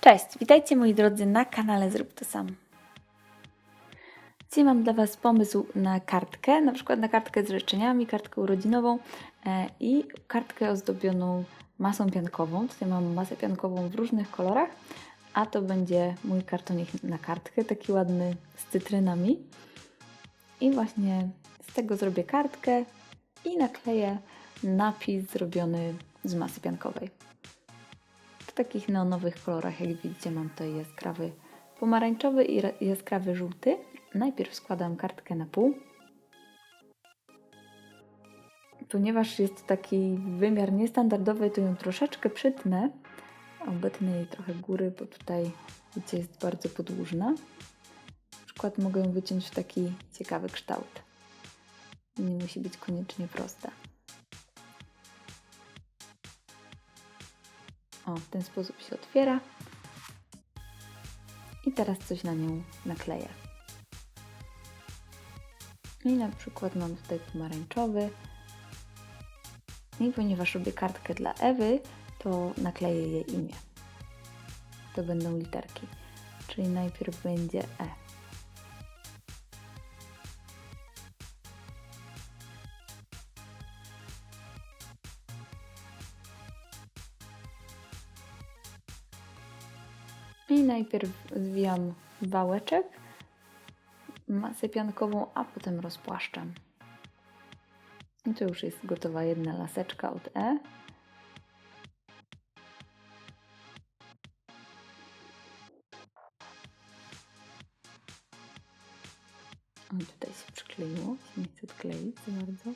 Cześć, witajcie moi drodzy na kanale Zrób to sam. Dzisiaj mam dla Was pomysł na kartkę, na przykład na kartkę z życzeniami, kartkę urodzinową e, i kartkę ozdobioną masą piankową. Tutaj mam masę piankową w różnych kolorach, a to będzie mój kartonik na kartkę, taki ładny z cytrynami. I właśnie z tego zrobię kartkę i nakleję napis zrobiony z masy piankowej. W takich neonowych kolorach, jak widzicie, mam tutaj jaskrawy pomarańczowy i ra- jaskrawy żółty. Najpierw składam kartkę na pół. Ponieważ jest to taki wymiar niestandardowy, to ją troszeczkę przytnę. Obetnę jej trochę góry, bo tutaj widzicie, jest bardzo podłużna. Na przykład mogę ją wyciąć w taki ciekawy kształt. Nie musi być koniecznie prosta. O, w ten sposób się otwiera. I teraz coś na nią nakleję. I na przykład mam tutaj pomarańczowy. I ponieważ robię kartkę dla Ewy, to nakleję jej imię. To będą literki. Czyli najpierw będzie E. I najpierw zwijam wałeczek, masę piankową, a potem rozpłaszczam. I to już jest gotowa jedna laseczka od E. O, tutaj się przykleiło, nie chce odkleić za bardzo.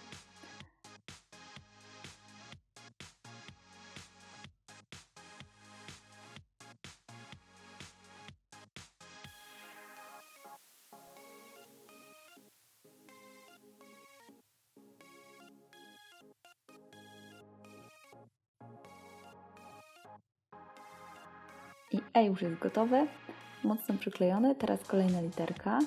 I E już jest gotowe, mocno przyklejone. Teraz kolejna literka.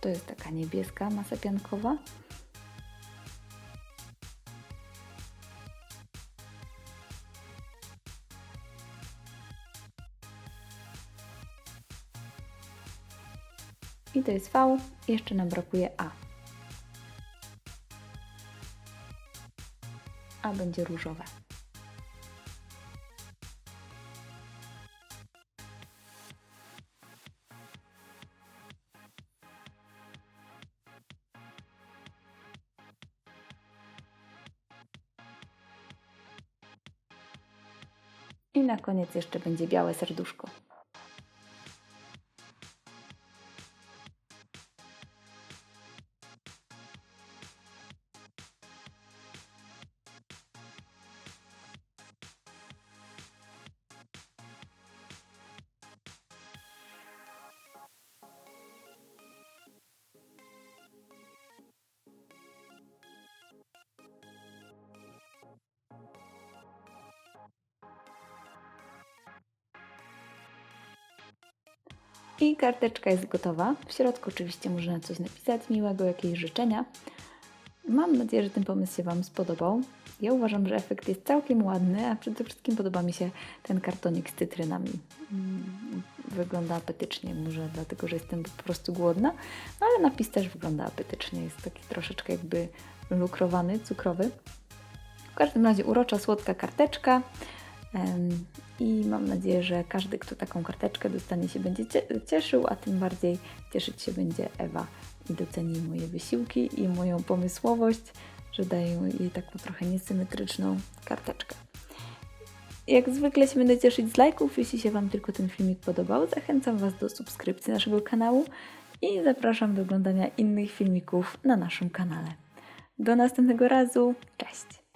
To jest taka niebieska masa piankowa. I to jest V. Jeszcze nam brakuje A. A będzie różowe. I na koniec jeszcze będzie białe serduszko. I karteczka jest gotowa. W środku oczywiście można coś napisać miłego, jakieś życzenia. Mam nadzieję, że ten pomysł się Wam spodobał. Ja uważam, że efekt jest całkiem ładny, a przede wszystkim podoba mi się ten kartonik z cytrynami. Mm, Wygląda apetycznie, może dlatego, że jestem po prostu głodna, no ale napis też wygląda apetycznie. Jest taki troszeczkę jakby lukrowany, cukrowy. W każdym razie urocza, słodka karteczka. I mam nadzieję, że każdy, kto taką karteczkę dostanie, się będzie cie- cieszył, a tym bardziej cieszyć się będzie Ewa i doceni moje wysiłki i moją pomysłowość, że daję jej taką trochę niesymetryczną karteczkę. Jak zwykle się będę cieszyć z lajków, jeśli się Wam tylko ten filmik podobał. Zachęcam Was do subskrypcji naszego kanału i zapraszam do oglądania innych filmików na naszym kanale. Do następnego razu, cześć!